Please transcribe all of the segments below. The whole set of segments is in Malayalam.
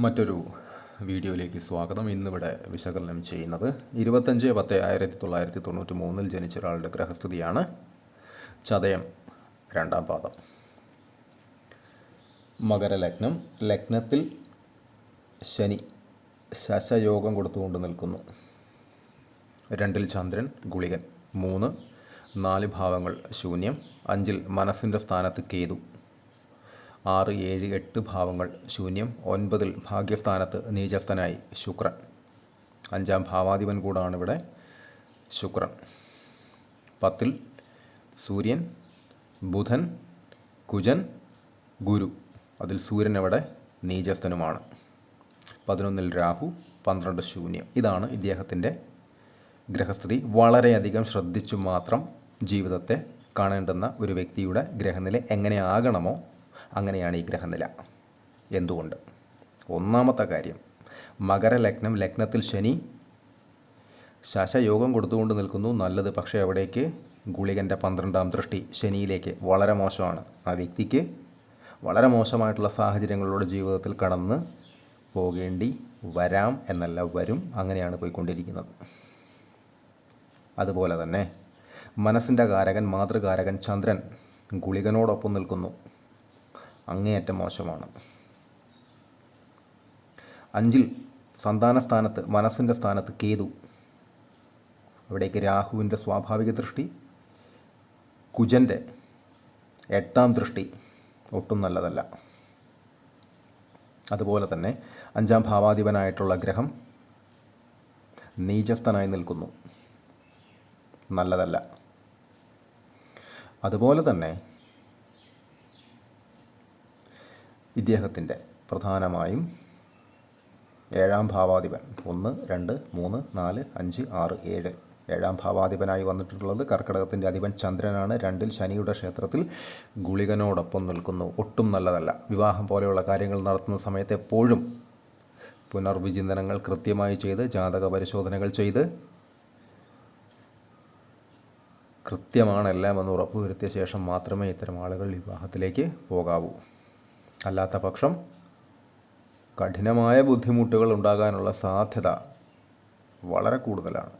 മറ്റൊരു വീഡിയോയിലേക്ക് സ്വാഗതം. ഇന്നിവിടെ വിശകലനം ചെയ്യുന്നത് ഇരുപത്തഞ്ച് പത്ത് ആയിരത്തി തൊള്ളായിരത്തി തൊണ്ണൂറ്റി മൂന്നിൽ ജനിച്ച ഒരാളുടെ ഗ്രഹസ്ഥിതിയാണ് ചതയം രണ്ടാം പാദം. മകരലഗ്നം. ലഗ്നത്തിൽ ശനി ശശയോഗം കൊടുത്തുകൊണ്ട് നിൽക്കുന്നു. രണ്ടിൽ ചന്ദ്രൻ ഗുളികൻ. മൂന്ന് നാല് ഭാവങ്ങൾ ശൂന്യം. അഞ്ചിൽ മനസ്സിന്റെ സ്ഥാനത്ത് കേതു. ആറ് ഏഴ് എട്ട് ഭാവങ്ങൾ ശൂന്യം ഒൻപതിൽ ഭാഗ്യസ്ഥാനത്ത് നീചസ്ഥനായി ശുക്രൻ. അഞ്ചാം ഭാവാധിപൻ കൂടാണ് ഇവിടെ ശുക്രൻ. പത്തിൽ സൂര്യൻ ബുധൻ കുജൻ ഗുരു. അതിൽ സൂര്യൻ ഇവിടെ നീചസ്ഥനുമാണ്. പതിനൊന്നിൽ രാഹു പന്ത്രണ്ട് ശൂന്യം. ഇതാണ് ഇദ്ദേഹത്തിന്റെ ഗ്രഹസ്ഥിതി. വളരെയധികം ശ്രദ്ധിച്ചു മാത്രം ജീവിതത്തെ കാണേണ്ടുന്ന ഒരു വ്യക്തിയുടെ ഗ്രഹനില എങ്ങനെയാകണമോ അങ്ങനെയാണ് ഈ ഗ്രഹനില. എന്തുകൊണ്ട്? ഒന്നാമത്തെ കാര്യം മകരലഗ്നം ലഗ്നത്തിൽ ശനി ശശയോഗം കൊടുത്തുകൊണ്ട് നിൽക്കുന്നു. നല്ലത് പക്ഷേ അവിടേക്ക് ഗുളികന്റെ പന്ത്രണ്ടാം ദൃഷ്ടി ശനിയിലേക്ക് വളരെ മോശമാണ്. ആ വ്യക്തിക്ക് വളരെ മോശമായിട്ടുള്ള സാഹചര്യങ്ങളിലൂടെ ജീവിതത്തിൽ കടന്ന് പോകേണ്ടി വരാം എന്നല്ല വരും അങ്ങനെയാണ് പോയിക്കൊണ്ടിരിക്കുന്നത്. അതുപോലെ തന്നെ മനസ്സിന്റെ കാരകൻ മാതൃകാരകൻ ചന്ദ്രൻ ഗുളികനോടൊപ്പം നിൽക്കുന്നു. അങ്ങേയറ്റം മോശമാണ്. അഞ്ചിൽ സന്താന സ്ഥാനത്ത് മനസ്സിന്റെ സ്ഥാനത്ത് കേതു. അവിടേക്ക് രാഹുവിന്റെ സ്വാഭാവിക ദൃഷ്ടി കുജന്റെ എട്ടാം ദൃഷ്ടി ഒട്ടും നല്ലതല്ല. അതുപോലെ തന്നെ അഞ്ചാം ഭാവാധിപനായിട്ടുള്ള ഗ്രഹം നീചസ്ഥനായി നിൽക്കുന്നു. നല്ലതല്ല. അതുപോലെ തന്നെ ഇദ്ദേഹത്തിന്റെ പ്രധാനമായും ഏഴാം ഭാവാധിപൻ ഒന്ന് രണ്ട് മൂന്ന് നാല് അഞ്ച് ആറ് ഏഴ്. ഏഴാം ഭാവാധിപനായി വന്നിട്ടുള്ളത് കർക്കിടകത്തിന്റെ അധിപൻ ചന്ദ്രനാണ്. രണ്ടിൽ ശനിയുടെ ക്ഷേത്രത്തിൽ ഗുളികനോടൊപ്പം നിൽക്കുന്നു. ഒട്ടും നല്ലതല്ല. വിവാഹം പോലെയുള്ള കാര്യങ്ങൾ നടത്തുന്ന സമയത്ത് എപ്പോഴും പുനർവിചിന്തനങ്ങൾ കൃത്യമായി ചെയ്ത് ജാതക പരിശോധനകൾ ചെയ്ത് കൃത്യമാണ് എല്ലാം എന്ന് ഉറപ്പുവരുത്തിയ ശേഷം മാത്രമേ ഇത്തരം ആളുകൾ വിവാഹത്തിലേക്ക് പോകാവൂ. അല്ലാത്ത പക്ഷം കഠിനമായ ബുദ്ധിമുട്ടുകൾ ഉണ്ടാകാനുള്ള സാധ്യത വളരെ കൂടുതലാണ്.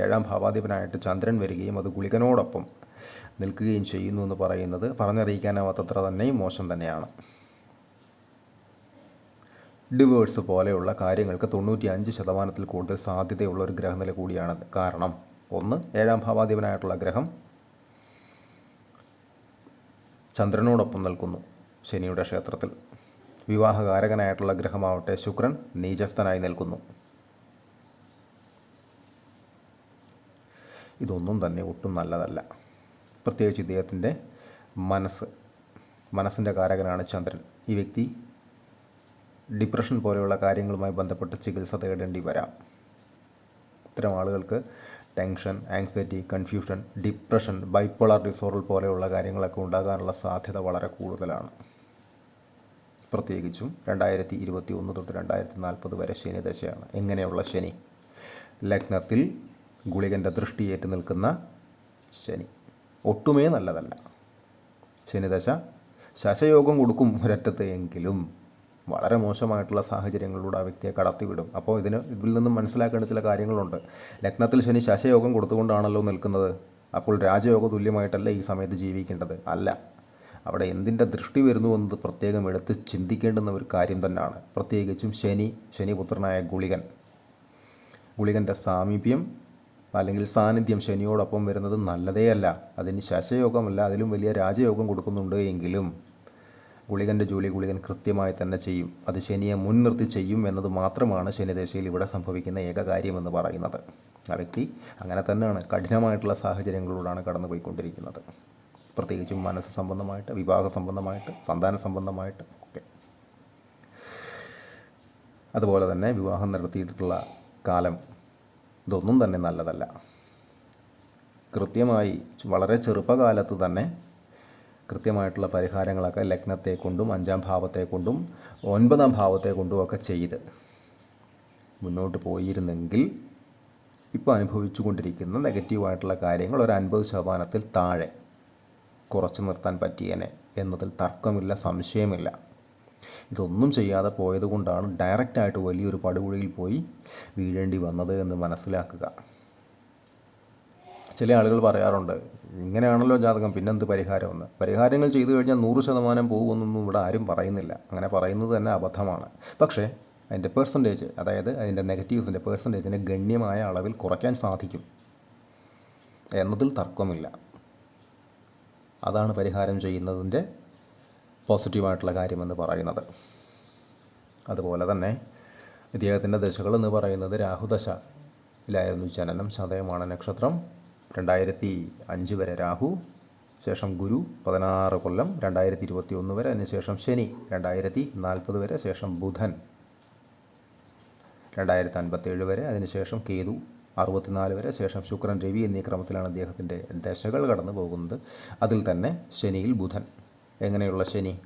ഏഴാം ഭാവാധിപനായിട്ട് ചന്ദ്രൻ വരികയും അത് ഗുളികനോടൊപ്പം നിൽക്കുകയും ചെയ്യുന്നു എന്ന് പറയുന്നത് പറഞ്ഞറിയിക്കാനാവാത്തത്ര തന്നെയും മോശം തന്നെയാണ്. ഡിവേഴ്സ് പോലെയുള്ള കാര്യങ്ങൾക്ക് തൊണ്ണൂറ്റി അഞ്ച് ശതമാനത്തിൽ കൂടുതൽ സാധ്യതയുള്ള ഒരു ഗ്രഹനില കൂടിയാണ്. കാരണം ഒന്ന് ഏഴാം ഭാവാധിപനായിട്ടുള്ള ഗ്രഹം ചന്ദ്രനോടൊപ്പം നിൽക്കുന്നു. ശനിയുടെ ക്ഷേത്രത്തിൽ. വിവാഹകാരകനായിട്ടുള്ള ഗ്രഹമാവട്ടെ ശുക്രൻ നീചസ്ഥനായി നിൽക്കുന്നു. ഇതൊന്നും തന്നെ ഒട്ടും നല്ലതല്ല. പ്രത്യേകിച്ച് ഇദ്ദേഹത്തിന്റെ മനസ്സ് മനസ്സിന്റെ കാരകനാണ് ചന്ദ്രൻ. ഈ വ്യക്തി ഡിപ്രഷൻ പോലെയുള്ള കാര്യങ്ങളുമായി ബന്ധപ്പെട്ട് ചികിത്സ തേടേണ്ടി വരാം. ഇത്തരം ആളുകൾക്ക് tension anxiety confusion depression bipolar disorder പോലെയുള്ള കാര്യങ്ങളൊക്കെ ഉണ്ടാകാനുള്ള സാധ്യത വളരെ കൂടുതലാണ്. പ്രത്യേകിച്ചും രണ്ടായിരത്തി ഇരുപത്തി ഒന്ന് തൊട്ട് രണ്ടായിരത്തി നാൽപ്പത് വരെ ശനി ദശയാണ്. എങ്ങനെയുള്ള ശനി? ലഗ്നത്തിൽ ഗുളികന്റെ ദൃഷ്ടിയേറ്റ് നിൽക്കുന്ന ശനി. ഒട്ടുമേ നല്ലതല്ല. ശനിദശ ശശയോഗം കൊടുക്കും ഒരറ്റത്ത് എങ്കിലും വളരെ മോശമായിട്ടുള്ള സാഹചര്യങ്ങളിലൂടെ ആ വ്യക്തിയെ കടത്തിവിടും. അപ്പോൾ ഇതിന് ഇതിൽ നിന്നും മനസ്സിലാക്കേണ്ട ചില കാര്യങ്ങളുണ്ട്. ലഗ്നത്തിൽ ശനി ശശയോഗം കൊടുത്തുകൊണ്ടാണല്ലോ നിൽക്കുന്നത്. അപ്പോൾ രാജയോഗ തുല്യമായിട്ടല്ല ഈ സമയത്ത് ജീവിക്കേണ്ടത്. അല്ല. അവിടെ എന്തിന്റെ ദൃഷ്ടി വരുന്നു എന്നത് പ്രത്യേകം എടുത്ത് ചിന്തിക്കേണ്ടുന്ന ഒരു കാര്യം തന്നെയാണ്. പ്രത്യേകിച്ചും ശനി ശനിപുത്രനായ ഗുളികൻ. ഗുളികന്റെ സാമീപ്യം അല്ലെങ്കിൽ സാന്നിധ്യം ശനിയോടൊപ്പം വരുന്നത് നല്ലതേ അല്ല അതിന് ശശയോഗമല്ല അതിലും വലിയ രാജയോഗം കൊടുക്കുന്നുണ്ട് എങ്കിലും ഗുളികന്റെ ജോലി ഗുളികൻ കൃത്യമായി തന്നെ ചെയ്യും. അത് ശനിയെ മുൻനിർത്തി ചെയ്യും എന്നത് മാത്രമാണ് ശനിദശയിൽ ഇവിടെ സംഭവിക്കുന്ന ഏക കാര്യമെന്ന് പറയുന്നത്. ആ വ്യക്തി അങ്ങനെ തന്നെയാണ് കഠിനമായിട്ടുള്ള സാഹചര്യങ്ങളിലൂടെയാണ് കടന്നുപോയിക്കൊണ്ടിരിക്കുന്നത്. പ്രത്യേകിച്ചും മനസ്സ് സംബന്ധമായിട്ട് വിവാഹ സംബന്ധമായിട്ട് സന്താന സംബന്ധമായിട്ട് ഒക്കെ. അതുപോലെ തന്നെ വിവാഹം നടത്തിയിട്ടുള്ള കാലം ഇതൊന്നും തന്നെ നല്ലതല്ല. കൃത്യമായി വളരെ ചെറുപ്പകാലത്ത് തന്നെ കൃത്യമായിട്ടുള്ള പരിഹാരങ്ങളൊക്കെ ലഗ്നത്തെ കൊണ്ടും അഞ്ചാം ഭാവത്തെ കൊണ്ടും ഒൻപതാം ഭാവത്തെ കൊണ്ടും ഒക്കെ ചെയ്ത് മുന്നോട്ട് പോയിരുന്നെങ്കിൽ ഇപ്പോൾ അനുഭവിച്ചു കൊണ്ടിരിക്കുന്ന നെഗറ്റീവായിട്ടുള്ള കാര്യങ്ങൾ ഒരു അൻപത് ശതമാനത്തിൽ താഴെ കുറച്ച് നിർത്താൻ പറ്റിയേനെ എന്നതിൽ തർക്കമില്ല സംശയമില്ല. ഇതൊന്നും ചെയ്യാതെ പോയതുകൊണ്ടാണ് ഡയറക്റ്റായിട്ട് വലിയൊരു പടുകുഴിയിൽ പോയി വീഴേണ്ടി വന്നത് എന്ന് മനസ്സിലാക്കുക. ചില ആളുകൾ പറയാറുണ്ട് ഇങ്ങനെയാണല്ലോ ജാതകം പിന്നെന്ത് പരിഹാരമെന്ന്? പരിഹാരങ്ങൾ ചെയ്തു കഴിഞ്ഞാൽ നൂറ് ശതമാനം പോകുമെന്നൊന്നും ഇവിടെ ആരും പറയുന്നില്ല. അങ്ങനെ പറയുന്നത് തന്നെ അബദ്ധമാണ്. പക്ഷേ അതിന്റെ പേഴ്സന്റേജ് അതായത് അതിന്റെ നെഗറ്റീവ്സിന്റെ പേഴ്സന്റേജിനെ ഗണ്യമായ അളവിൽ കുറയ്ക്കാൻ സാധിക്കും എന്നതിൽ തർക്കമില്ല. അതാണ് പരിഹാരം ചെയ്യുന്നതിന്റെ പോസിറ്റീവായിട്ടുള്ള കാര്യമെന്ന് പറയുന്നത്. അതുപോലെ തന്നെ ഇദ്ദേഹത്തിന്റെ ദശകൾ എന്ന് പറയുന്നത് രാഹുദശയിലായിരുന്നു ജനനം ചതയമാണ് നക്ഷത്രം. രണ്ടായിരത്തി അഞ്ച് വരെ രാഹു ശേഷം ഗുരു പതിനാറ് കൊല്ലം രണ്ടായിരത്തി ഇരുപത്തി ഒന്ന് വരെ അതിനുശേഷം ശനി രണ്ടായിരത്തി നാൽപ്പത് വരെ ശേഷം ബുധൻ രണ്ടായിരത്തി അൻപത്തേഴ് വരെ അതിനുശേഷം കേതു അറുപത്തിനാല് വരെ ശേഷം ശുക്രൻ രവി എന്നീ ക്രമത്തിലാണ് അദ്ദേഹത്തിന്റെ ദശകൾ കടന്നു പോകുന്നത്. അതിൽ തന്നെ ശനിയിൽ ബുധൻ. എങ്ങനെയുള്ള ശനി?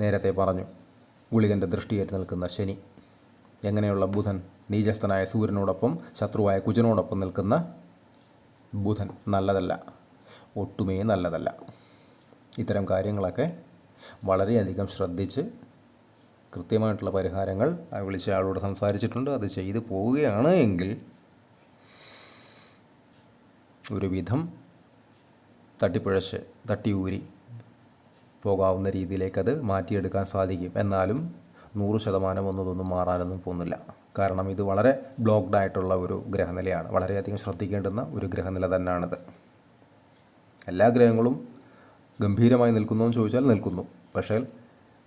നേരത്തെ പറഞ്ഞു ഗുളികന്റെ ദൃഷ്ടിയേറ്റ് നിൽക്കുന്ന ശനി. എങ്ങനെയുള്ള ബുധൻ? നീചസ്ഥനായ സൂര്യനോടൊപ്പം ശത്രുവായ കുജനോടൊപ്പം നിൽക്കുന്ന ബുധൻ നല്ലതല്ല ഒട്ടുമേ നല്ലതല്ല. ഇത്തരം കാര്യങ്ങളൊക്കെ വളരെയധികം ശ്രദ്ധിച്ച് കൃത്യമായിട്ടുള്ള പരിഹാരങ്ങൾ വിളിച്ച ആളോട് സംസാരിച്ചിട്ടുണ്ട്. അത് ചെയ്തു പോവുകയാണ് എങ്കിൽ ഒരുവിധം തട്ടിപ്പിഴച്ച് തട്ടിയൂരി പോകാവുന്ന രീതിയിലേക്കത് മാറ്റിയെടുക്കാൻ സാധിക്കും. എന്നാലും നൂറ് ശതമാനം ഒന്നും മാറാനൊന്നും പോകുന്നില്ല. കാരണം ഇത് വളരെ ബ്ലോക്ക്ഡ് ആയിട്ടുള്ള ഒരു ഗ്രഹനിലയാണ്. വളരെയധികം ശ്രദ്ധിക്കേണ്ടുന്ന ഒരു ഗ്രഹനില തന്നെയാണിത് എല്ലാ ഗ്രഹങ്ങളും ഗംഭീരമായി നിൽക്കുന്നു എന്ന് ചോദിച്ചാൽ നിൽക്കുന്നു. പക്ഷേ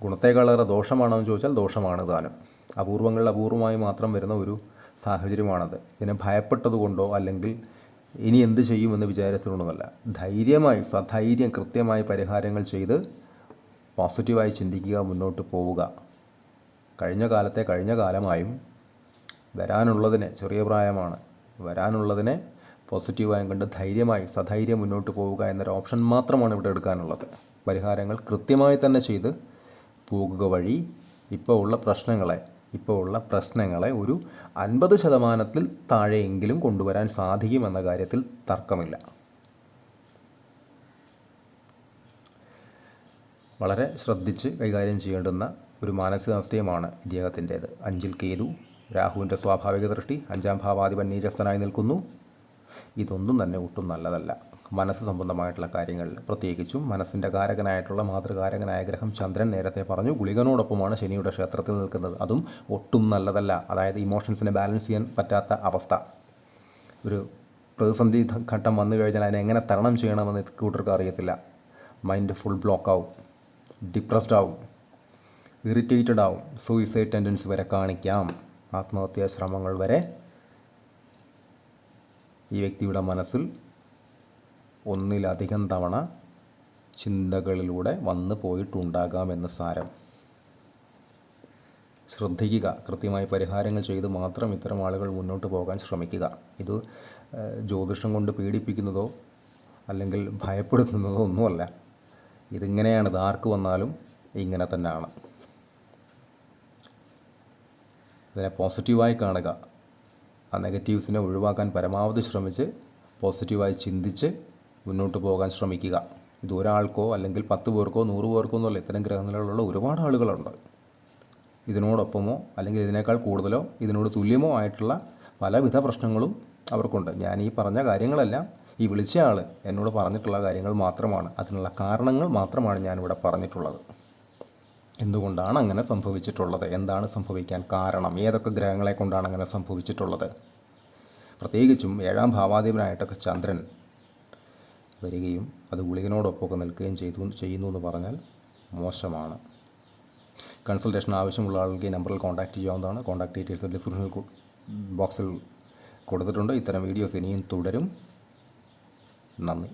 ഗുണത്തേക്കാളേറെ ദോഷമാണോ എന്ന് ചോദിച്ചാൽ ദോഷമാണ് താനും. അപൂർവങ്ങളിൽ അപൂർവമായി മാത്രം വരുന്ന ഒരു സാഹചര്യമാണത്. ഇതിനെ ഭയപ്പെട്ടതുകൊണ്ടോ അല്ലെങ്കിൽ ഇനി എന്ത് ചെയ്യുമെന്ന് വിചാരത്തിലൊന്നുമല്ല ധൈര്യമായി സധൈര്യം കൃത്യമായി പരിഹാരങ്ങൾ ചെയ്ത് പോസിറ്റീവായി ചിന്തിക്കുക മുന്നോട്ട് പോവുക. കഴിഞ്ഞ കാലത്തെ കഴിഞ്ഞ കാലമായും വരാനുള്ളതിനെ ചെറിയ പ്രായമാണ്. വരാനുള്ളതിനെ പോസിറ്റീവായും കണ്ട് ധൈര്യമായി സധൈര്യം മുന്നോട്ട് പോവുക എന്നൊരു ഓപ്ഷൻ മാത്രമാണ് ഇവിടെ എടുക്കാനുള്ളത്. പരിഹാരങ്ങൾ കൃത്യമായി തന്നെ ചെയ്ത് പോകുക വഴി ഇപ്പോൾ ഉള്ള പ്രശ്നങ്ങളെ ഇപ്പോൾ ഉള്ള പ്രശ്നങ്ങളെ ഒരു അൻപത് ശതമാനത്തിൽ താഴെയെങ്കിലും കൊണ്ടുവരാൻ സാധിക്കുമെന്ന കാര്യത്തിൽ തർക്കമില്ല. വളരെ ശ്രദ്ധിച്ച് കൈകാര്യം ചെയ്യേണ്ടുന്ന ഒരു മാനസികാവസ്ഥയുമാണ് ഇദ്ദേഹത്തിന്റേത്. അഞ്ചിൽ കേതു രാഹുവിന്റെ സ്വാഭാവിക ദൃഷ്ടി അഞ്ചാം ഭാവാധിപൻ നീചസ്ഥനായി നിൽക്കുന്നു. ഇതൊന്നും തന്നെ ഒട്ടും നല്ലതല്ല. മനസ്സ് സംബന്ധമായിട്ടുള്ള കാര്യങ്ങളിൽ പ്രത്യേകിച്ചും മനസ്സിന്റെ കാരകനായിട്ടുള്ള മാതൃകാരകനായ ഗ്രഹം ചന്ദ്രൻ നേരത്തെ പറഞ്ഞു ഗുളികനോടൊപ്പമാണ് ശനിയുടെ ക്ഷേത്രത്തിൽ നിൽക്കുന്നത്. അതും ഒട്ടും നല്ലതല്ല. അതായത് ഇമോഷൻസിനെ ബാലൻസ് ചെയ്യാൻ പറ്റാത്ത അവസ്ഥ. ഒരു പ്രതിസന്ധി ഘട്ടം വന്നു കഴിഞ്ഞാൽ അതിനെ എങ്ങനെ തരണം ചെയ്യണമെന്ന് കൂട്ടർക്ക് അറിയത്തില്ല. മൈൻഡ് ഫുൾ ബ്ലോക്ക് ആവും. ഡിപ്രസ്ഡ് ആവും. ഇറിറ്റേറ്റഡ് ആവും. സൂയിസൈഡ് ടെൻഡൻസി വരെ കാണിക്കാം. ആത്മഹത്യാ ശ്രമങ്ങൾ വരെ ഈ വ്യക്തിയുടെ മനസ്സിൽ ഒന്നിലധികം തവണ ചിന്തകളിലൂടെ വന്നു പോയിട്ടുണ്ടാകാമെന്ന് സാരം. ശ്രദ്ധിക്കുക. കൃത്യമായി പരിഹാരങ്ങൾ ചെയ്ത് മാത്രം ഇത്തരം ആളുകൾ മുന്നോട്ട് പോകാൻ ശ്രമിക്കുക. ഇത് ജ്യോതിഷം കൊണ്ട് പീഡിപ്പിക്കുന്നതോ അല്ലെങ്കിൽ ഭയപ്പെടുത്തുന്നതോ ഒന്നുമല്ല. ഇതിങ്ങനെയാണ് ഇത് ആർക്ക് വന്നാലും ഇങ്ങനെ തന്നെയാണ്. ഇതിനെ പോസിറ്റീവായി കാണുക. ആ നെഗറ്റീവ്സിനെ ഒഴിവാക്കാൻ പരമാവധി ശ്രമിച്ച് പോസിറ്റീവായി ചിന്തിച്ച് മുന്നോട്ട് പോകാൻ ശ്രമിക്കുക. ഇത് ഒരാൾക്കോ അല്ലെങ്കിൽ പത്ത് പേർക്കോ നൂറ് പേർക്കോ എന്നല്ല ഇത്തരം ഗ്രഹനിലകളുള്ള ഒരുപാട് ആളുകളുണ്ട്. ഇതിനോടൊപ്പമോ അല്ലെങ്കിൽ ഇതിനേക്കാൾ കൂടുതലോ ഇതിനോട് തുല്യമോ ആയിട്ടുള്ള പലവിധ പ്രശ്നങ്ങളും അവർക്കുണ്ട്. ഞാൻ ഈ പറഞ്ഞ കാര്യങ്ങളെല്ലാം ഈ വിളിച്ച ആൾ എന്നോട് പറഞ്ഞിട്ടുള്ള കാര്യങ്ങൾ മാത്രമാണ്. അതിനുള്ള കാരണങ്ങൾ മാത്രമാണ് ഞാനിവിടെ പറഞ്ഞിട്ടുള്ളത്. എന്തുകൊണ്ടാണ് അങ്ങനെ സംഭവിച്ചിട്ടുള്ളത്? എന്താണ് സംഭവിക്കാൻ കാരണം? ഏതൊക്കെ ഗ്രഹങ്ങളെ കൊണ്ടാണ് അങ്ങനെ സംഭവിച്ചിട്ടുള്ളത്? പ്രത്യേകിച്ചും ഏഴാം ഭാവാധിപനായിട്ടൊക്കെ ചന്ദ്രൻ വരികയും അത് ഗുളികനോടൊപ്പമൊക്കെ നിൽക്കുകയും ചെയ്തു ചെയ്യുന്നു എന്ന് പറഞ്ഞാൽ മോശമാണ്. കൺസൾട്ടേഷൻ ആവശ്യമുള്ള ആളുകൾക്ക് ഈ നമ്പറിൽ കോൺടാക്റ്റ് ചെയ്യാവുന്നതാണ്. കോൺടാക്ട് ഡീറ്റെയിൽസ് ഡിസ്ക്രിപ്ഷൻ ബോക്സിൽ കൊടുത്തിട്ടുണ്ട്. ഇത്തരം വീഡിയോസ് ഇനിയും തുടരും. നന്ദി.